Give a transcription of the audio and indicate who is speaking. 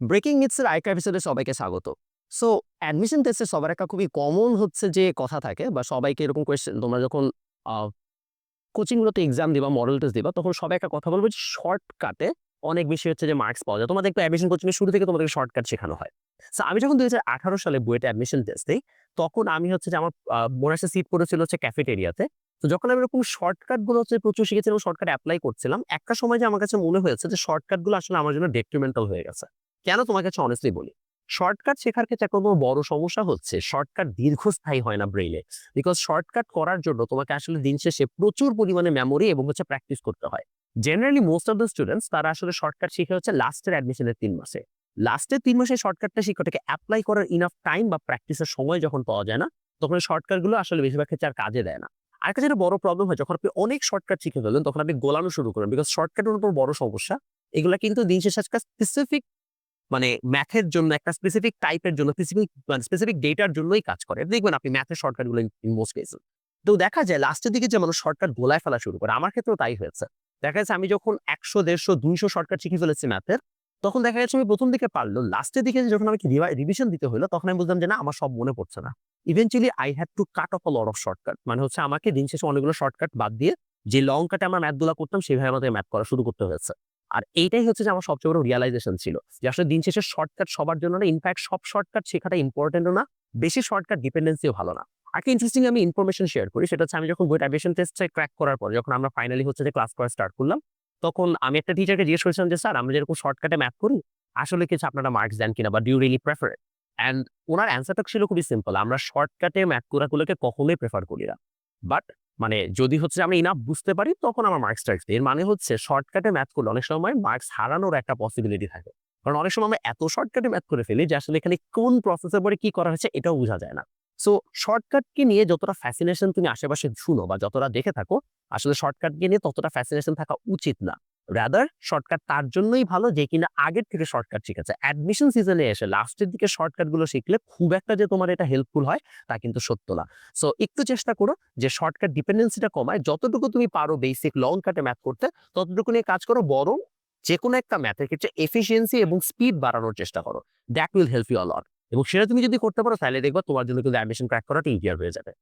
Speaker 1: Breaking nits এর আরেকটা এপিসোডে সবাইকে স্বাগত। সো অ্যাডমিশন টেস্টে সবার একটা খুবই কমন হচ্ছে যে কথা থাকে, বা সবাইকে এরকম কোয়েশ্চেন তোমরা যখন কোচিংগুলোতে এক্সাম দিবা মডেল টেস্ট দিবা, তখন সবাই একটা কথা বলব যে শর্টকাটে অনেক বেশি হচ্ছে যে মার্কস পাওয়া যায়। তোমাদের একটু অ্যাডমিশন কোচিং শুরু থেকে তোমাদের শর্টকাট শেখানো হয়। সো আমি যখন দুই হাজার আঠারো সালে বুয়েটে অ্যাডমিশন টেস্ট দিই, তখন আমি হচ্ছে যে আমার মোরাসে সিট পড়েছিল হচ্ছে ক্যাফেটেরিয়াতে তো। যখন আমি এরকম শর্টকাটগুলো হচ্ছে প্রচুর শিখেছিলাম শর্টকাট অ্যাপ্লাই করছিলাম, একটা সময় যে আমার কাছে মনে হয়েছে যে শর্টকাটগুলো আসলে আমার জন্য ডেট্রিমেন্টাল হয়ে গেছে। কেন তোমার কাছে অনেস্টলি বলি? শর্টকাট শেখার ক্ষেত্রে কোনো বড় সমস্যা হচ্ছে শর্টকাট দীর্ঘস্থায়ী হয় না ব্রেইনে বিকজ শর্টকাট করার জন্য তোমাকে আসলে দিন শেষে প্রচুর পরিমাণে মেমোরি এবং হচ্ছে প্র্যাকটিস করতে হয়। Generally most of the students তারা আসলে শর্টকাট শিখে হচ্ছে লাস্টের অ্যাডমিশনের তিন মাসে। লাস্টের তিন মাসে শর্টকাটটা শিখে ওটাকে অ্যাপ্লাই করার ইনাফ টাইম বা প্র্যাকটিসের সময় যখন পাওয়া যায় না, তখন শর্টকাটগুলো আসলে বেশিরভাগ ক্ষেত্রে আর কাজে দেয় না। আরেকটা যেটা বড় প্রবলেম হয়, যখন আপনি অনেক শর্টকাট শিখে ফেলেন তখন আপনি গোলানো শুরু করেন বিকজ শর্টকাটের উপর বড় সমস্যা, এগুলা কিন্তু দিন শেষে একটা স্পেসিফিক মানে ম্যাথের জন্য একটা স্পেসিফিক টাইপের জন্য স্পেসিফিক মানে স্পেসিফিক ডেটার জন্যই কাজ করে। দেখবেন আপনি ম্যাথের শর্টকাটগুলো ইন মোস্ট কেসেস তো দেখা যায় লাস্টের দিকে যে মানুষ শর্টকাট গোলায় ফেলা শুরু করে, আমার ক্ষেত্রেও তাই হয়েছে। দেখা যাচ্ছে আমি যখন একশো, দেড়শো, দুইশো শর্টকাট শিখে ফেলেছি ম্যাথের তখন দেখা যাচ্ছে আমি প্রথম দিকে পারল লাস্টের দিকে যখন আমাকে রিভিশন দিতে হলো তখন আমি বুঝলাম যে না, আমার সব মনে পড়ছে না। Eventually I had to cut off a off shortcut মানে হচ্ছে আমাকে দিন শেষে অনেকগুলো শর্টকাট বাদ দিয়ে যে লং কাটে আমরা ম্যাথগুলো করতাম, সেভাবে আমাদের ম্যাথ করা শুরু করতে হয়েছে। আর এইটাই হচ্ছে যে আমার সবচেয়ে বড় রিয়ালাইজেশন ছিল যে আসলে দিন শেষে শর্টকাট সবার জন্য না ইনফ্যাক্ট সব শর্টকাট শেখাটা ইম্পর্টেন্টও না, বেশি শর্টকাট ডিপেন্ডেন্সিও ভালো না। আগে ইন্টারেস্টিং আমি ইনফরমেশন শেয়ার করি, সেটা হচ্ছে আমি যখন বইটা অ্যাভিয়েশন টেস্টে ক্র্যাক করার পর যখন আমরা ফাইনালি হচ্ছে যে ক্লাস করা স্টার্ট করলাম, তখন আমি একটা টিচারকে জিজ্ঞেস করেছিলাম যে, স্যার, আমরা যেরকম শর্টকাটে ম্যাথ করি, আসলে কিছু আপনারা মার্কস দেন কিনা বা ডিউ রিলি প্রেফার অ্যান্ড ওনার অ্যান্সারটা ছিল খুবই সিম্পল আমরা শর্টকাটে ম্যাথ করাগুলোকে কখনোই প্রেফার করি না। বাট মানে যদি হচ্ছে আমরা ইনাফ বুঝতে পারি, তখন আমার মার্কস আসবে। এর মানে হচ্ছে শর্টকাটে ম্যাথ করলে অনেক সময় মার্কস হারানোর একটা পসিবিলিটি থাকে। কারণ অনেক সময় আমরা এত শর্টকাটে ম্যাথ করে ফেলি যে আসলে এখানে কোন প্রসেসের পরে কি করা হয়েছে এটাও বোঝা যায় না। সো শর্টকাটকে নিয়ে যতটা ফ্যাসিনেশন তুমি আশেপাশে শুনো বা যতটা দেখে থাকো, আসলে শর্টকাটকে নিয়ে ততটা ফ্যাসিনেশন থাকা উচিত না। রাদার শর্টকাট তার জন্যই ভালো যে কিনা আগের থেকে শর্টকাট শিখেছে। অ্যাডমিশন সিজনে এসে লাস্টের দিকে শর্টকাটগুলো শিখলে খুব একটা যে তোমার এটা হেল্পফুল হয়, তা কিন্তু সত্য না। সো একটু চেষ্টা করো যে শর্টকাট ডিপেন্ডেন্সিটা কমায়, যতটুকু তুমি পারো বেসিক লং কাটে ম্যাথ করতে, ততটুকু নিয়ে কাজ করো, বরং যে কোনো একটা ম্যাথের ক্ষেত্রে এফিসিয়েন্সি এবং স্পিড বাড়ানোর চেষ্টা করো। That will help you a lot এবং সেটা তুমি যদি করতে পারো, তাহলে দেখবা তোমার জন্য কিন্তু অ্যাডমিশন ক্র্যাক করাটা ইজিয়ার হয়ে যাবে।